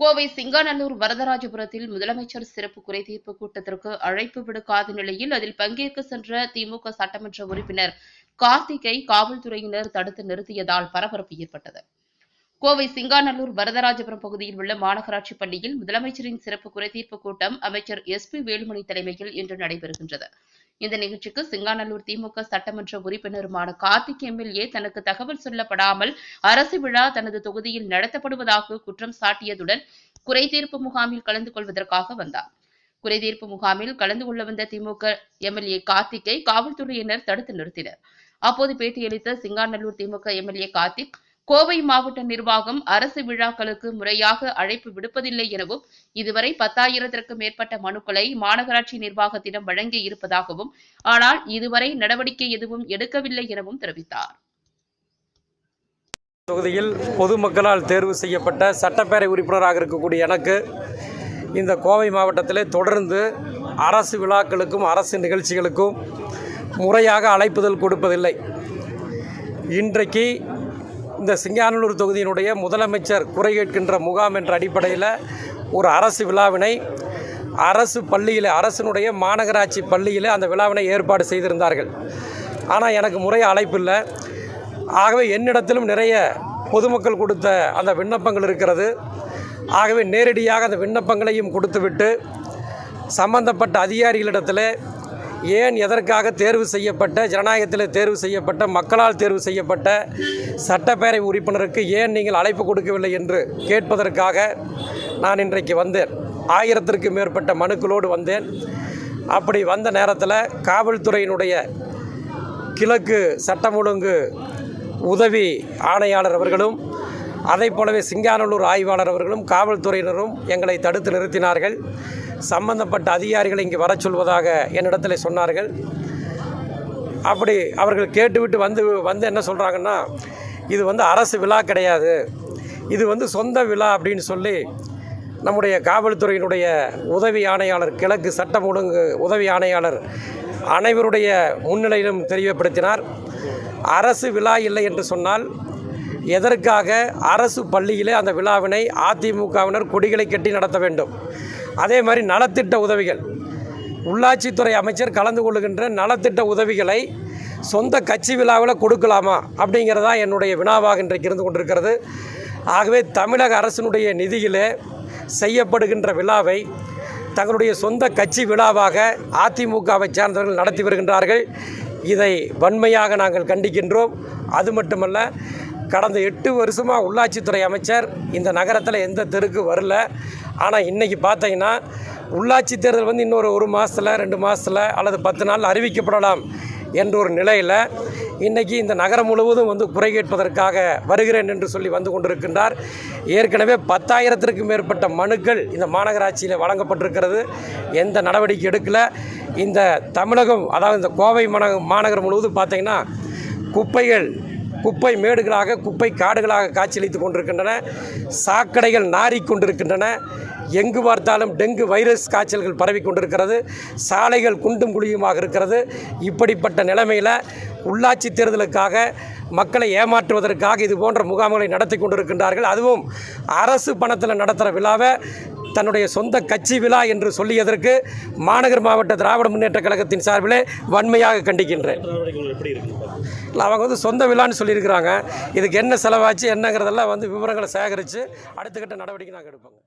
கோவை சிங்காநல்லூர் வரதராஜபுரத்தில் முதலமைச்சர் சிறப்பு குறைதீர்ப்பு கூட்டத்திற்கு அழைப்பு விடுக்காத நிலையில் அதில் பங்கேற்க சென்ற திமுக சட்டமன்ற உறுப்பினர் கார்த்திகை காவல்துறையினர் தடுத்து நிறுத்தியதால் பரபரப்பு ஏற்பட்டது. கோவை சிங்காநல்லூர் வரதராஜபுரம் பகுதியில் உள்ள மாநகராட்சி பள்ளியில் முதலமைச்சரின் சிறப்பு குறைதீர்ப்பு கூட்டம் அமைச்சர் எஸ் பி வேலுமணி தலைமையில் இன்று நடைபெறுகின்றது. இந்த நிகழ்ச்சிக்கு சிங்காநல்லூர் திமுக சட்டமன்ற உறுப்பினருமான கார்த்திக் எம்எல்ஏ தனக்கு தகவல் சொல்லப்படாமல் அரசு விழா தனது தொகுதியில் நடத்தப்படுவதாக குற்றம் சாட்டியதுடன் குறைதீர்ப்பு முகாமில் கலந்து கொள்வதற்காக வந்தார். குறைதீர்ப்பு முகாமில் கலந்து கொள்ள வந்த திமுக எம்எல்ஏ கார்த்திக்கை காவல்துறையினர் தடுத்து நிறுத்தினர். அப்போது பேட்டியளித்த சிங்காநல்லூர் திமுக எம்எல்ஏ கார்த்திக் கோவை மாவட்ட நிர்வாகம் அரசு விழாக்களுக்கு முறையாக அழைப்பு விடுப்பதில்லை எனவும் இதுவரை பத்தாயிரத்திற்கும் மேற்பட்ட மனுக்களை மாநகராட்சி நிர்வாகத்திடம் வழங்கி இருப்பதாகவும் ஆனால் இதுவரை நடவடிக்கை எதுவும் எடுக்கவில்லை எனவும் தெரிவித்தார். தொகுதியில் பொதுமக்களால் தேர்வு செய்யப்பட்ட சட்டப்பேரவை உறுப்பினராக இருக்கக்கூடிய எனக்கு இந்த கோவை மாவட்டத்தில் தொடர்ந்து அரசு விழாக்களுக்கும் அரசு நிகழ்ச்சிகளுக்கும் முறையாக அழைப்புதல் கொடுப்பதில்லை. இன்றைக்கு இந்த சிங்கானலூர் தொகுதியினுடைய முதலமைச்சர் குறை கேட்கின்ற முகாம் என்ற அடிப்படையில் ஒரு அரசு விழாவினை அரசு பள்ளியில் அரசினுடைய மாநகராட்சி பள்ளியில் அந்த விழாவினை ஏற்பாடு செய்திருந்தார்கள். ஆனால் எனக்கு முறைய அழைப்பு இல்லை. ஆகவே என்னிடத்திலும் நிறைய பொதுமக்கள் கொடுத்த அந்த விண்ணப்பங்கள் இருக்கிறது. ஆகவே நேரடியாக அந்த விண்ணப்பங்களையும் கொடுத்துவிட்டு சம்பந்தப்பட்ட அதிகாரிகளிடத்தில் ஏன் எதற்காக தேர்வு செய்யப்பட்ட ஜனநாயகத்தில் தேர்வு செய்யப்பட்ட மக்களால் தேர்வு செய்யப்பட்ட சட்டப்பேரவை உறுப்பினருக்கு ஏன் நீங்கள் அழைப்பு கொடுக்கவில்லை என்று கேட்பதற்காக நான் இன்றைக்கு வந்தேன். ஆயிரத்திற்கு மேற்பட்ட மனுக்களோடு வந்தேன். அப்படி வந்த நேரத்தில் காவல்துறையினுடைய கிழக்கு சட்டம் ஒழுங்கு உதவி ஆணையாளர் அவர்களும் அதைப் போலவே சிங்கானல்லூர் ஆய்வாளர் அவர்களும் காவல்துறையினரும் எங்களை தடுத்து நிறுத்தினார்கள். சம்பந்தப்பட்ட அதிகாரிகளை இங்கே வரச் சொல்வதாக என்னிடத்தில் சொன்னார்கள். அப்படி அவர்கள் கேட்டுவிட்டு வந்து வந்து என்ன சொல்கிறாங்கன்னா இது வந்து அரசு விழா கிடையாது. இது வந்து சொந்த விழா அப்படின்னு சொல்லி நம்முடைய காவல்துறையினுடைய உதவி ஆணையாளர் கிழக்கு சட்டம் ஒழுங்கு உதவி ஆணையாளர் அனைவருடைய முன்னிலையிலும் தெரியப்படுத்தினார். அரசு விழா இல்லை என்று சொன்னால் எதற்காக அரசு பள்ளியிலே அந்த விழாவினை அதிமுகவினர் கொடிகளை கட்டி நடத்த வேண்டும்? அதே மாதிரி நலத்திட்ட உதவிகள். உள்ளாட்சித்துறை அமைச்சர் கலந்து கொள்ளுகின்ற நலத்திட்ட உதவிகளை சொந்த கட்சி விழாவில் கொடுக்கலாமா அப்படிங்கிறதா என்னுடைய வினாவாக இன்றைக்கு இருந்து கொண்டிருக்கிறது. ஆகவே தமிழக அரசினுடைய நிதியிலே செய்யப்படுகின்ற விழாவை தங்களுடைய சொந்த கட்சி விழாவாக அதிமுகவை சார்ந்தவர்கள் நடத்தி வருகின்றார்கள். இதை வன்மையாக நாங்கள் கண்டிக்கின்றோம். அது மட்டுமல்ல கடந்த எட்டு வருஷமாக உள்ளாட்சித்துறை அமைச்சர் இந்த நகரத்தில் எந்த தெருக்கு வரல. ஆனால் இன்றைக்கி பார்த்தீங்கன்னா உள்ளாட்சி தேர்தல் வந்து இன்னொரு ஒரு மாதத்தில் ரெண்டு மாதத்தில் அல்லது பத்து நாள் அறிவிக்கப்படலாம் என்ற ஒரு நிலையில் இன்றைக்கி இந்த நகரம் முழுவதும் வந்து குறை கேட்பதற்காக வருகிறேன் என்று சொல்லி வந்து கொண்டிருக்கின்றார். ஏற்கனவே பத்தாயிரத்திற்கும் மேற்பட்ட மனுக்கள் இந்த மாநகராட்சியில் வழங்கப்பட்டிருக்கிறது. எந்த நடவடிக்கை எடுக்கலை. இந்த தமிழகம் அதாவது இந்த கோவை மாநகரம் முழுவதும் பார்த்திங்கன்னா குப்பைகள் குப்பை மேடுகளாக குப்பை காடுகளாக காட்சியளித்து கொண்டிருக்கின்றன. சாக்கடைகள் நாறிக்கொண்டிருக்கின்றன எங்கு பார்த்தாலும் டெங்கு வைரஸ் காய்ச்சல்கள் பரவி கொண்டிருக்கிறது. சாலைகள் குண்டும் குழியுமாக இருக்கிறது. இப்படிப்பட்ட நிலைமையில் உள்ளாட்சி தேர்தலுக்காக மக்களை ஏமாற்றுவதற்காக இது போன்ற முகாம்களை நடத்தி கொண்டிருக்கின்றார்கள். அதுவும் அரசு பணத்தில் நடத்துகிற விழாவை தன்னுடைய சொந்த கட்சி விழா என்று சொல்லியதற்கு மாநகர் மாவட்ட திராவிட முன்னேற்ற கழகத்தின் சார்பிலே வன்மையாக கண்டிக்கின்றேன். இல்லை அவங்க வந்து சொந்த விழான்னு சொல்லியிருக்கிறாங்க. இதுக்கு என்ன செலவாச்சு என்னங்கிறதெல்லாம் வந்து விவரங்களை சேகரித்து அடுத்த கட்ட நடவடிக்கை நாங்கள் எடுப்போங்க.